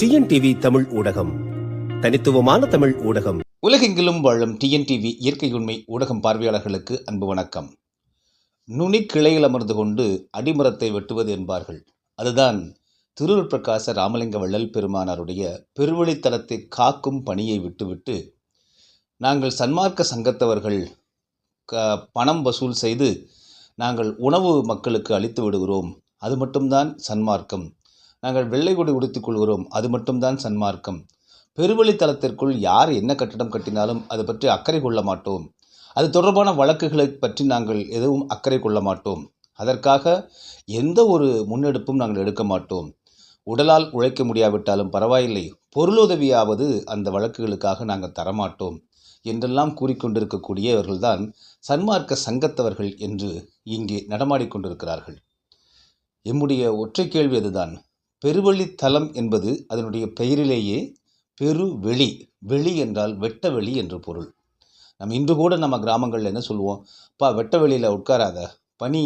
TNTV Tamil ஊடகம். தனித்துவமான தமிழ் ஊடகம். உலகெங்கிலும் வாழும் டிஎன்டிவி இயற்கை உண்மை ஊடகம் பார்வையாளர்களுக்கு அன்பு வணக்கம். நுனி கிளையில் அமர்ந்து கொண்டு அடிமரத்தை வெட்டுவது என்பார்கள். அதுதான் திருவருட் பிரகாச ராமலிங்க வள்ளல் பெருமானாருடைய பெருவழித்தலத்தை காக்கும் பணியை விட்டுவிட்டு நாங்கள் சன்மார்க்க சங்கத்தவர்கள் க பணம் வசூல் செய்து நாங்கள் உணவு மக்களுக்கு அளித்து விடுகிறோம். அது மட்டும்தான் சன்மார்க்கம். நாங்கள் வெள்ளை கொடி உடுத்திக் கொள்கிறோம் அது மட்டும்தான் சன்மார்க்கம். பெருவழித்தலத்திற்குள் யார் என்ன கட்டடம் கட்டினாலும் அது பற்றி அக்கறை கொள்ள மாட்டோம். அது தொடர்பான வழக்குகளை பற்றி நாங்கள் எதுவும் அக்கறை கொள்ள மாட்டோம். அதற்காக எந்த ஒரு முன்னெடுப்பும் நாங்கள் எடுக்க மாட்டோம். உடலால் உழைக்க முடியாவிட்டாலும் பரவாயில்லை. பொருளுதவியாவது அந்த வழக்குகளுக்காக நாங்கள் தரமாட்டோம் என்றெல்லாம் கூறிக்கொண்டிருக்கக்கூடியவர்கள்தான் சன்மார்க்க சங்கத்தவர்கள் என்று இங்கே நடமாடிக்கொண்டிருக்கிறார்கள். எம்முடைய ஒற்றை கேள்வி அதுதான். பெருவெளித்தலம் என்பது அதனுடைய பெயரிலேயே பெருவெளி வெளி என்றால் வெட்ட வெளி என்று பொருள். நம்ம இன்று கூட நம்ம கிராமங்களில் என்ன சொல்லுவோம்? பா வெட்ட வெளியில் உட்காராத பனி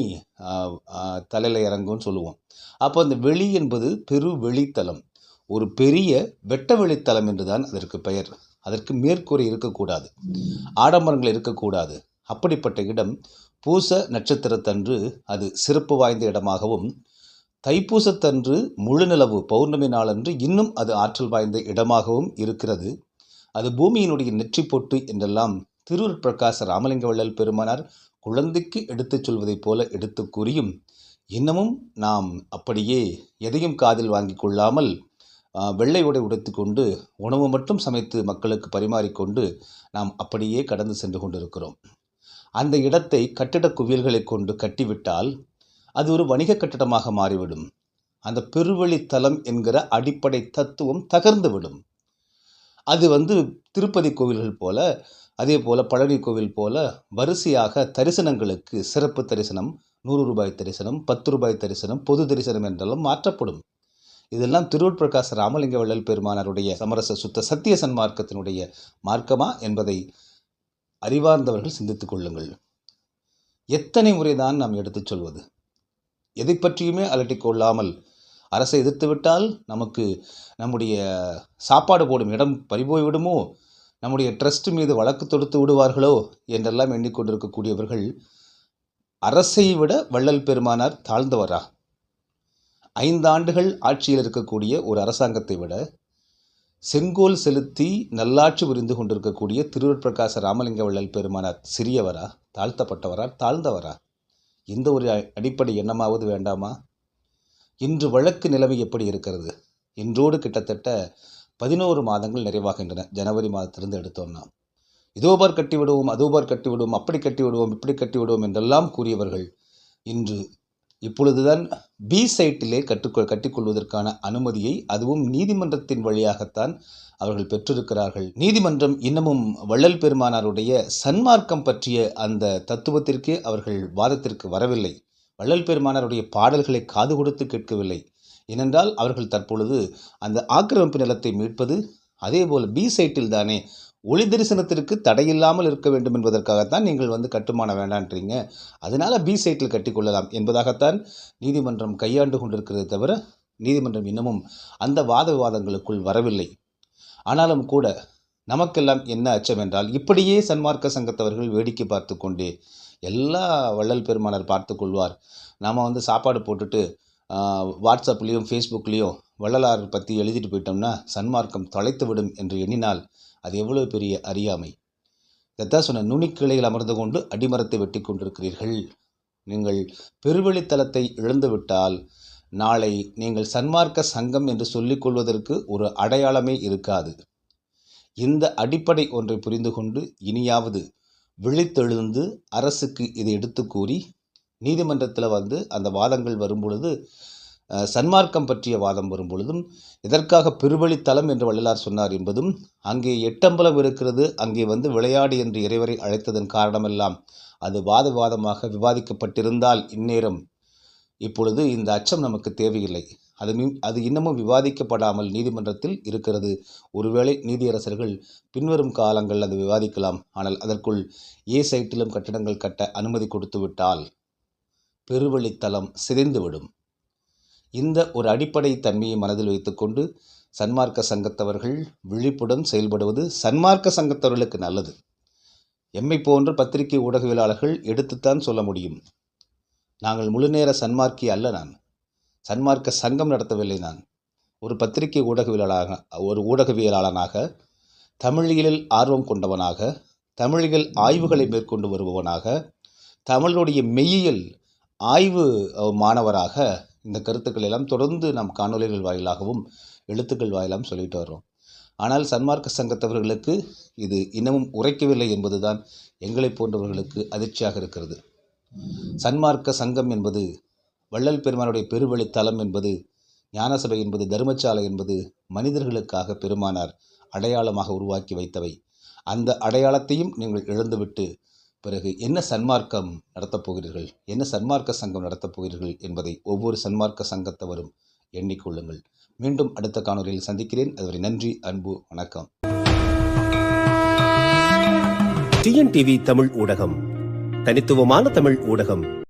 தலையில் இறங்கும்னு சொல்லுவோம். அப்போ அந்த வெளி என்பது பெருவெளித்தலம். ஒரு பெரிய வெட்ட வெளித்தலம் என்று தான் அதற்கு பெயர். அதற்கு மேற்கூரை இருக்கக்கூடாது ஆடம்பரங்கள் இருக்கக்கூடாது. அப்படிப்பட்ட இடம் பூச நட்சத்திரத்தன்று அது சிறப்பு வாய்ந்த இடமாகவும் தைப்பூசத்தன்று முழுநிலவு பௌர்ணமி நாளன்று இன்னும் அது ஆற்றல் வாய்ந்த இடமாகவும் இருக்கிறது. அது பூமியினுடைய நெற்றி பொட்டு என்றெல்லாம் திருவர் பிரகாச ராமலிங்க வள்ளல் பெருமானார் குழந்தைக்கு எடுத்துச் சொல்வதைப் போல எடுத்து கூறியும் இன்னமும் நாம் அப்படியே எதையும் காதில் வாங்கி கொள்ளாமல் வெள்ளை உடை உடுத்திக்கொண்டு உணவு மட்டும் சமைத்து மக்களுக்கு பரிமாறிக்கொண்டு நாம் அப்படியே கடந்து சென்று கொண்டிருக்கிறோம். அந்த இடத்தை கட்டிட குவியல்களை கொண்டு கட்டிவிட்டால் அது ஒரு வணிக கட்டடமாக மாறிவிடும். அந்த பெருவழித்தலம் என்கிற அடிப்படை தத்துவம் தகர்ந்துவிடும். அது வந்து திருப்பதி கோவில்கள் போல அதே போல் பழனி கோவில் போல வரிசையாக தரிசனங்களுக்கு சிறப்பு தரிசனம் நூறு ரூபாய் தரிசனம் பத்து ரூபாய் தரிசனம் பொது தரிசனம் என்றெல்லாம் மாற்றப்படும். இதெல்லாம் திருவூர் பிரகாச ராமலிங்க வள்ளல் பெருமானாருடைய சமரச சுத்த சத்திய சன்மார்க்கத்தினுடைய மார்க்கமா என்பதை அறிவார்ந்தவர்கள் சிந்தித்துக் கொள்ளுங்கள். எத்தனை முறைதான் நாம் எடுத்துச் சொல்வது? எதை பற்றியுமே அலட்டிக் கொள்ளாமல் அரசை எதிர்த்துவிட்டால் நமக்கு நம்முடைய சாப்பாடு போடும் இடம் பறிபோய் விடுமோ? நம்முடைய ட்ரஸ்ட் மீது வழக்கு தொடுத்து விடுவார்களோ? என்றெல்லாம் எண்ணிக்கொண்டிருக்கக்கூடியவர்கள் அரசை விட வள்ளல் பெருமானார் தாழ்ந்தவரா? ஐந்தாண்டுகள் ஆட்சியில் இருக்கக்கூடிய ஒரு அரசாங்கத்தை விட செங்கோல் செலுத்தி நல்லாட்சி புரிந்து கொண்டிருக்கக்கூடிய திருவர் பிரகாச ராமலிங்க வள்ளல் பெருமானார் சிறியவரா? தாழ்த்தப்பட்டவரா? தாழ்ந்தவரா? இந்த ஒரு அடிப்படை எண்ணமாவது வேண்டாமா? இன்று வழக்கு நிலைமை எப்படி இருக்கிறது? இன்றோடு கிட்டத்தட்ட பதினோரு மாதங்கள் நிறைவாகின்றன. ஜனவரி மாதத்திலிருந்து எடுத்தோம்னா இதோபார் கட்டிவிடுவோம் அதோபார் கட்டிவிடுவோம் அப்படி கட்டிவிடுவோம் இப்படி கட்டிவிடுவோம் என்றெல்லாம் கூறியவர்கள் இன்று இப்பொழுதுதான் பி சைட்டிலே கற்றுக்கொள் கட்டிக்கொள்வதற்கான அனுமதியை அதுவும் நீதிமன்றத்தின் வழியாகத்தான் அவர்கள் பெற்றிருக்கிறார்கள். நீதிமன்றம் இன்னமும் வள்ளல் பெருமானாருடைய சன்மார்க்கம் பற்றிய அந்த தத்துவத்திற்கே அவர்கள் வாதத்திற்கு வரவில்லை. வள்ளல் பெருமானாருடைய பாடல்களை காது கொடுத்து கேட்கவில்லை. ஏனென்றால் அவர்கள் தற்பொழுது அந்த ஆக்கிரமிப்பு நிலத்தை மீட்பது அதே போல் பி சைட்டில் தானே ஒளி தரிசனத்திற்கு தடையில்லாமல் இருக்க வேண்டும் என்பதற்காகத்தான் நீங்கள் வந்து கட்டுமான வேண்டான்றீங்க. அதனால் பி சைட்டில் கட்டிக்கொள்ளலாம் என்பதாகத்தான் நீதிமன்றம் கையாண்டு கொண்டிருக்கிறது தவிர நீதிமன்றம் இன்னமும் அந்த வாத விவாதங்களுக்குள் வரவில்லை. ஆனாலும் கூட நமக்கெல்லாம் என்ன அச்சம் என்றால் இப்படியே சன்மார்க்க சங்கத்தவர்கள் வேடிக்கை பார்த்து கொண்டே எல்லா வள்ளல் பெருமானர் பார்த்து கொள்வார். நாம் வந்து சாப்பாடு போட்டுட்டு வாட்ஸ்அப்லேயும் ஃபேஸ்புக்லேயும் வள்ளலார் பற்றி எழுதிட்டு போயிட்டோம்னா சன்மார்க்கம் தொலைத்து விடும் என்று எண்ணினால் அது எவ்வளவு பெரிய அறியாமை? இதைத்தான் சொன்ன நுனிக்கிளையில் அமர்ந்து கொண்டு அடிமரத்தை வெட்டி கொண்டிருக்கிறீர்கள். நீங்கள் பெருவெளித்தலத்தை இழந்துவிட்டால் நாளை நீங்கள் சன்மார்க்க சங்கம் என்று சொல்லிக்கொள்வதற்கு ஒரு அடையாளமே இருக்காது. இந்த அடிப்படை ஒன்றை புரிந்து கொண்டு இனியாவது விழித்தெழுந்து அரசுக்கு இதை எடுத்து கூறி நீதிமன்றத்தில் வந்து அந்த வாதங்கள் வரும் பொழுது சன்மார்க்கம் பற்றிய வாதம் வரும் பொழுதும் எதற்காக பெருவழித்தலம் என்று வள்ளலார் சொன்னார் என்பதும் அங்கே எட்டம்பலம் இருக்கிறது அங்கே வந்து விளையாடு என்று இறைவரை அழைத்ததன் காரணமெல்லாம் அது வாத வாதமாக விவாதிக்கப்பட்டிருந்தால் இந்நேரம் இப்பொழுது இந்த அச்சம் நமக்கு தேவையில்லை. அது அது இன்னமும் விவாதிக்கப்படாமல் நீதிமன்றத்தில் இருக்கிறது. ஒருவேளை நீதியரசர்கள் பின்வரும் காலங்கள் அது விவாதிக்கலாம். ஆனால் அதற்குள் ஏ சைட்டிலும் கட்டடங்கள் கட்ட அனுமதி கொடுத்துவிட்டால் பெருவழித்தலம் சிதைந்துவிடும். இந்த ஒரு அடிப்படை தன்மையை மனதில் வைத்துக்கொண்டு சன்மார்க்க சங்கத்தவர்கள் விழிப்புடன் செயல்படுவது சன்மார்க்க சங்கத்தவர்களுக்கு நல்லது. எம்மை போன்ற பத்திரிகை ஊடகவியலாளர்கள் எடுத்துத்தான் சொல்ல முடியும். நாங்கள் முழுநேர சன்மார்க்கி அல்ல நான். சன்மார்க்க சங்கம் நடத்தவில்லை நான். ஒரு பத்திரிகை ஊடகவியலாளராக ஒரு ஊடகவியலாளனாக தமிழியலில் ஆர்வம் கொண்டவனாக தமிழியல் ஆய்வுகளை மேற்கொண்டு வருபவனாக தமிழுடைய மெய்யியல் ஆய்வு மாணவராக இந்த கருத்துக்கள் எல்லாம் தொடர்ந்து நாம் காணொளிகள் வாயிலாகவும் எழுத்துக்கள் வாயிலாகவும் சொல்லிட்டு வர்றோம். ஆனால் சன்மார்க்க சங்கத்தவர்களுக்கு இது இன்னமும் உரைக்கவில்லை என்பதுதான் எங்களைப் போன்றவர்களுக்கு அதிர்ச்சியாக இருக்கிறது. சன்மார்க்க சங்கம் என்பது வள்ளல் பெருமானுடைய பெருவழித்தலம் என்பது ஞானசபை என்பது தர்மசாலை என்பது மனிதர்களுக்காக பெருமானார் அடையாளமாக உருவாக்கி வைத்தவை. அந்த அடையாளத்தையும் நீங்கள் இழந்துவிட்டு பிறகு என்ன சன்மார்க்கம் நடத்தப் போகிறீர்கள்? என்ன சன்மார்க்க சங்கம் நடத்தப் போகிறீர்கள் என்பதை ஒவ்வொரு சன்மார்க்க சங்கத்தவரும் எண்ணிக்கொள்ளுங்கள் மீண்டும் அடுத்த காணொலியில் சந்திக்கிறேன். அதுவரை நன்றி அன்பு வணக்கம். டிஎன்டிவி தமிழ் ஊடகம். தனித்துவமான தமிழ் ஊடகம்.